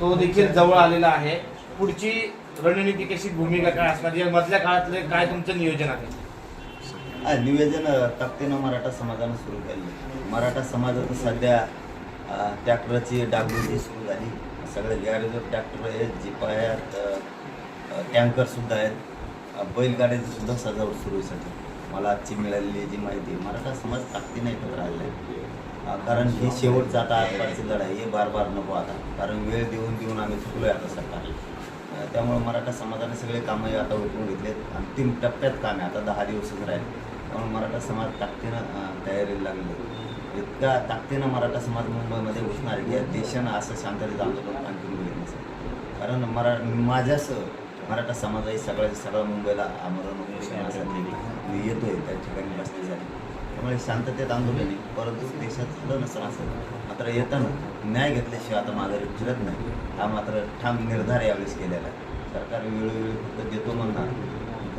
तो देखील जवळ आलेला आहे. पुढची रणनीती कशी भूमिका काय असणार? या मधल्या काळातले काय तुमचं नियोजन आहे? हा, निवेदन ताकदीनं मराठा समाजानं सुरू केलं. मराठा समाजात सध्या ट्रॅक्टरची डागडुजी सुरू झाली. सगळे गॅरेजवर ट्रॅक्टर आहेत जीप आहेत टँकरसुद्धा आहेत. अ, बैलगाड्याची सुद्धा सजावट सुरू आहे सध्या. मला आजची मिळालेली जी माहिती आहे मराठा समाज ताकदीनं एकत्र आलेला आहे कारण हे शेवटचा आता आसपासची लढाई हे बार बार नको आता. कारण वेळ देऊन देऊन आम्ही चुकलो आहे आता सरकारला. त्यामुळं त्यामुळे मराठा समाजाने सगळे कामं आता उठवून घेतलेत. अंतिम टप्प्यात काम आहे आता दहा दिवसच राहिले. त्यामुळे मराठा समाज ताकदीनं तयारीला लागले इतका ताकदीनं मराठा समाज मुंबईमध्ये उठणार की या देशानं असं शांततेचं आंदोलन आणखी होईल नसेल कारण मरा माझ्यासह मराठा समाजही सगळ्या सगळा मुंबईला आमरण मी येतोय त्या ठिकाणी बसण्यासाठी. त्यामुळे शांततेत आंदोलन आहे परंतु देशात झालं नसतं असं मात्र येताना न्याय घेतल्याशिवाय आता माघारी फिरत नाही. हा मात्र ठाम निर्धार यावेळेस केलेला. आहे सरकार वेळोवेळी फक्त देतो म्हणणार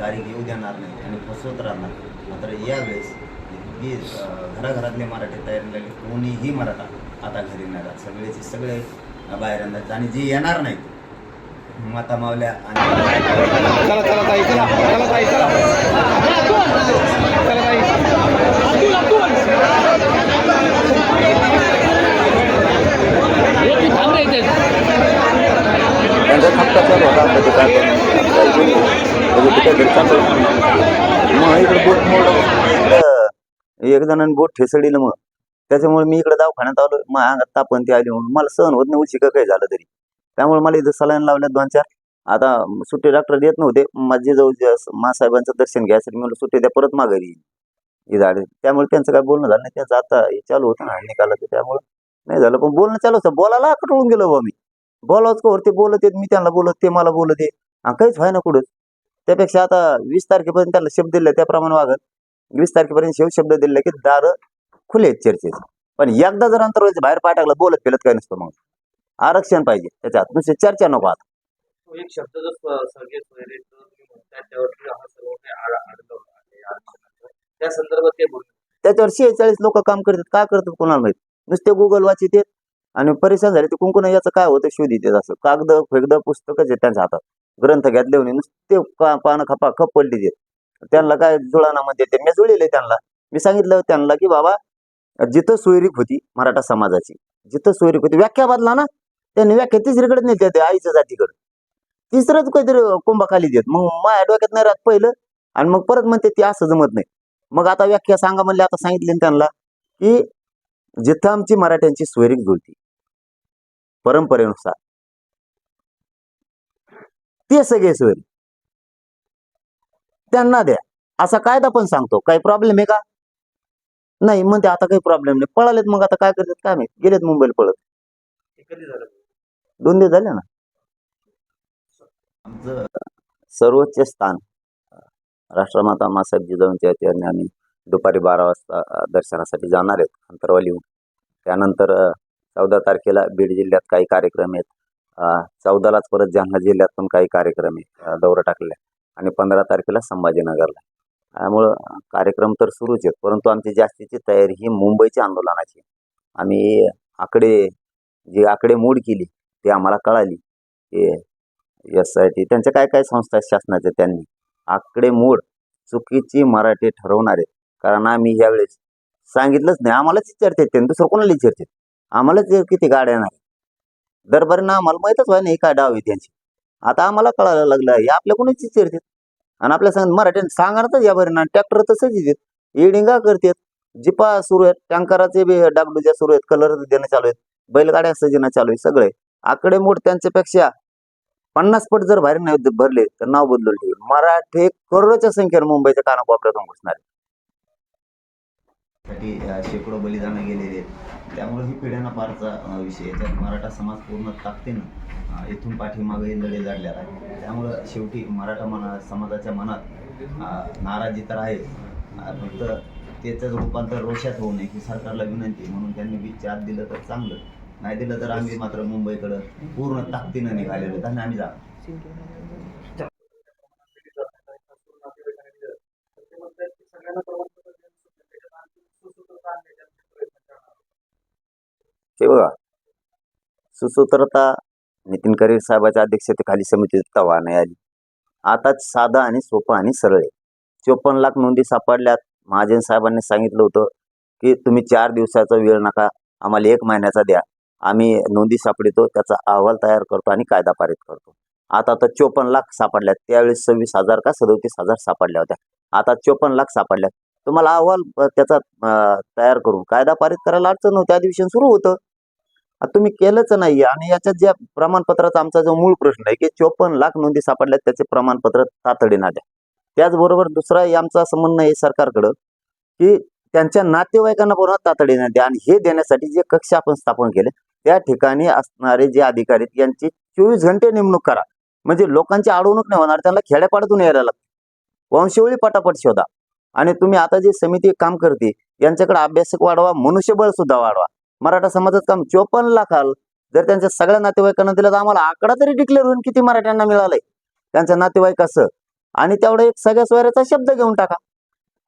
तारीख येऊ देणार नाही आणि फसवत राहणार. मात्र यावेळेस अं, घराघरातले मराठी तयारी लागले कोणीही मराठा आता घरी नाही सगळेचे सगळे बाहेर येणार आणि जे येणार नाहीत माता मावल्या आणि चला चला ताई चला चला ताई चला. चला ताई. त्यांचा हप्ता चालू होता आता ते काय करणार? म्हणजे तिकडे चालू मग इकडे बोट मोड एक जणांनी बोट ठेसडीलं मग. त्याच्यामुळे मी इकडे दवाखान्यात आलो. मग अंगात तापण ती आली म्हणून. मला सहन होत नाही उलशी का काही झालं तरी. त्यामुळे मला इथं सलाईन लावल्यात दोन चार. आता सुट्टी डॉक्टर देत नव्हते. माझे जाऊ मासाहेबांचं दर्शन घ्यायसाठी म्हणलं सुट्टी द्या परत माघारी येईल हे झाले. त्यामुळे त्यांचं काय बोलणं झालं नाही. त्यांचं आता हे चालू होतं ना निकालाचं. त्यामुळे नाही झालं. पण बोलणं चालू होतं. बोलायला कटळून गेलो बा मी. बोलावच का ते बोलत आहेत? मी त्यांना बोलत ते मला बोलत आहे काहीच व्हाय ना कुठंच त्यापेक्षा आता वीस तारखेपर्यंत त्याला शब्द दिले त्याप्रमाणे वागत. वीस तारखेपर्यंत शेव शब्द दिले की दार खुले आहेत चर्चेचे पण एकदा जर अंतर बाहेर पाय टाकलं बोलत फिरत काय नसतं मग. आरक्षण पाहिजे. त्याच्यात नुसते चर्चा नको आता. एक शब्द सर्गेश सर्व आरक्षणाचं. त्या संदर्भात ते त्याच्यावर शेहेचाळीस लोक काम करतात. काय करतात कोणाला माहीत? नुसते गुगल वाचित आणि परेशान झाले ते कुंकुन याचं काय होतं शोधित आहेत असं. कागद फेगद पुस्तकच आहेत त्यांच्या हातात. ग्रंथ घेतले म्हणे नुसते का- पानं खपा खप पडली आहेत त्यांना काय जुळानामध्ये ते. मी जुळले त्यांना. मी सांगितलं त्यांना की बाबा जिथं सोयरीक होती मराठा समाजाची जिथं सोयरीक होती व्याख्या बदला ना. त्यांनी व्याख्या तिसरीकडे नेते ते आईच्या जातीकडे. तिसरंच काहीतरी कुंभाखाली देत. मग माझ्या डोक्यात नाही राहत पहिलं. आणि मग परत म्हणते ते असं जमत नाही. मग आता व्याख्या सांगा म्हणले आता सांगितले ना त्यांना की जिथं आमची मराठ्यांची स्वैरिक जुळती परंपरेनुसार ते सगळे सोयरी त्यांना द्या. असा कायदा पण सांगतो. काही प्रॉब्लेम आहे का? नाही. म्हणते आता काही प्रॉब्लेम नाही. पळालेत मग आता काय करतात काय नाही गेलेत मुंबईला पळत. झालं? दोन दिवस झाले ना? आमचं सर्वोच्च स्थान. राष्ट्रमाता मासाहेब जिजाऊंच्या यांनी आम्ही दुपारी बारा वाजता दर्शनासाठी जाणार आहेत अंतरवालीहून त्यानंतर चौदा तारखेला बीड जिल्ह्यात काही कार्यक्रम आहेत. चौदालाच परत जालना जिल्ह्यात पण काही कार्यक्रम आहे अ, दौरा टाकलेला आणि पंधरा तारखेला संभाजीनगरला त्यामुळं कार्यक्रम तर सुरूच आहेत परंतु आमची जास्तीची तयारी ही मुंबईच्या आंदोलनाची. आम्ही आकडे जी आकडे मोड केली ती आम्हाला कळाली. की एस आय टी त्यांच्या काय काय संस्था आहेत शासनाच्या? त्यांनी आकडेमोड चुकीची मराठी ठरवणारे. कारण आम्ही यावेळेस सांगितलंच नाही. आम्हालाच विचारते त्यांनी दुसरं कोणाला विचारते? आम्हालाच किती गाड्या नाही. दरबारीनं आम्हाला माहीतच व्हाय नाही काय डाव आहे त्यांची. आता आम्हाला कळायला लागलं हे आपल्या कोणीच विचारतात. आणि आपल्या सांग मराठ्याने सांगणारच या बरे ना ट्रॅक्टर तसंच येतात एडिंगा करतात. जिपा सुरू आहेत. टँकराचे बी डागडुज्या सुरू आहेत. कलर देणं चालू आहेत. बैलगाड्या सजणं चालू आहे सगळे. आकडेमोड त्यांच्यापेक्षा पन्नास पट जर बाहेर नाही भरले तर नाव बदलून ठेवले मराठे करोडोच्या संख्येने मुंबईच्या कानाकोपऱ्यातून घुसणार. शेकडो बलिदान गेलेले त्यामुळे ही पिढ्याना पारचा विषय तर मराठा समाज पूर्ण ताकदीनं इथून पाठीमागे लढे लढलेला आहे त्यामुळं शेवटी मराठा मना समाजाच्या मनात नाराजी तर आहे फक्त त्याचं रूपांतर रोषात होऊ नये ही सरकारला विनंती म्हणून त्यांनी विचार आत दिलं तर चांगलं. नाही दिलं तर आम्ही मात्र मुंबईकडं पूर्ण ताकदीनं निघालेलो त्यांना आम्ही जा. बघा सुसूत्रता नितीन करीर साहेबाच्या अध्यक्षतेखाली समिती तवा नाही आली. आता साधा आणि सोपं आणि सरळ आहे. चोपन्न लाख नोंदी सापडल्यात. महाजन साहेबांनी सांगितलं होतं की तुम्ही चार दिवसाचा वेळ नका आम्हाला एक महिन्याचा द्या. आम्ही नोंदी सापडितो त्याचा अहवाल तयार करतो आणि कायदा पारित करतो. आता तर चोपन्न लाख सापडल्यात. त्यावेळेस सव्वीस हजार का सदोतीस हजार सापडल्या होत्या. आता चोपन्न लाख सापडल्या तुम्हाला अहवाल त्याचा तयार करून कायदा पारित करायला अडचण होती. अधिवेशन सुरू होतं. आता तुम्ही केलंच नाही आणि याच्यात ज्या प्रमाणपत्राचा आमचा जो मूळ प्रश्न आहे की चोपन्न लाख नोंदी सापडल्यात त्याचे प्रमाणपत्र तातडीनं द्या त्याचबरोबर दुसरा आमचा असं म्हणणं आहे सरकारकडं की त्यांच्या नातेवाईकांना पूर्ण तातडीनं द्या आणि हे देण्यासाठी जे कक्ष आपण स्थापन केले त्या ठिकाणी असणारे जे अधिकारी यांची चोवीस घंटे नेमणूक करा. म्हणजे लोकांची अडवणूक नाही होणार त्यांना खेड्यापाड्यातून यायला लागते. वंशवळी पटापट शोधा. आणि तुम्ही आता जी समिती काम करते यांच्याकडे अभ्यासक वाढवा मनुष्यबळ सुद्धा वाढवा. मराठा समाजात काम चोपन्न लाखाल जर त्यांच्या सगळ्या नातेवाईकांना दिलं तर आम्हाला आकडा तरी डिक्लेअर होईल किती मराठ्यांना मिळालंय. त्यांच्या नातेवाईकाचं आणि तेवढा एक सगळ्या सोयऱ्याचा शब्द घेऊन टाका.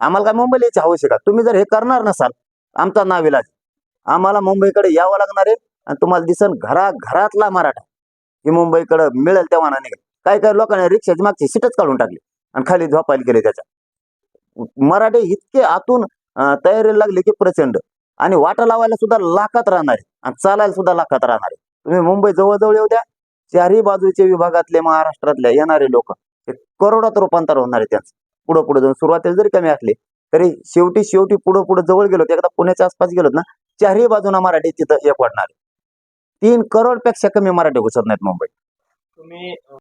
आम्हाला काय मुंबईला यायची आवश्यक तुम्ही जर हे करणार नसाल आमचा नाव इलाज आम्हाला मुंबईकडे यावं लागणार आहे. आणि तुम्हाला दिसन घरा घरातला मराठा की मुंबईकडं मिळेल तेव्हा नाही काय काय लोकांनी रिक्षाची मागची सीटच काढून टाकली आणि खाली झोपायला गेले त्याच्या. मराठे इतके आतून तयारीला लागले की प्रचंड. आणि वाटा लावायला सुद्धा लाखात राहणार आहे आणि चालायला सुद्धा लाखात राहणार. आहे तुम्ही मुंबई जवळजवळ येऊ द्या. चारही बाजूचे विभागातले महाराष्ट्रातले येणारे लोक हे करोडात रूपांतर होणार आहे त्यांचं. पुढं पुढे जाऊन सुरुवातीला जरी कमी असले तरी शेवटी शेवटी पुढं पुढे जवळ गेलो एकदा पुण्याच्या आसपास गेलोत ना चारही बाजूना मराठी तिथं एक वाढणार आहे. तीन करोडपेक्षा कमी मराठी घुसत नाहीत मुंबईत. तुम्ही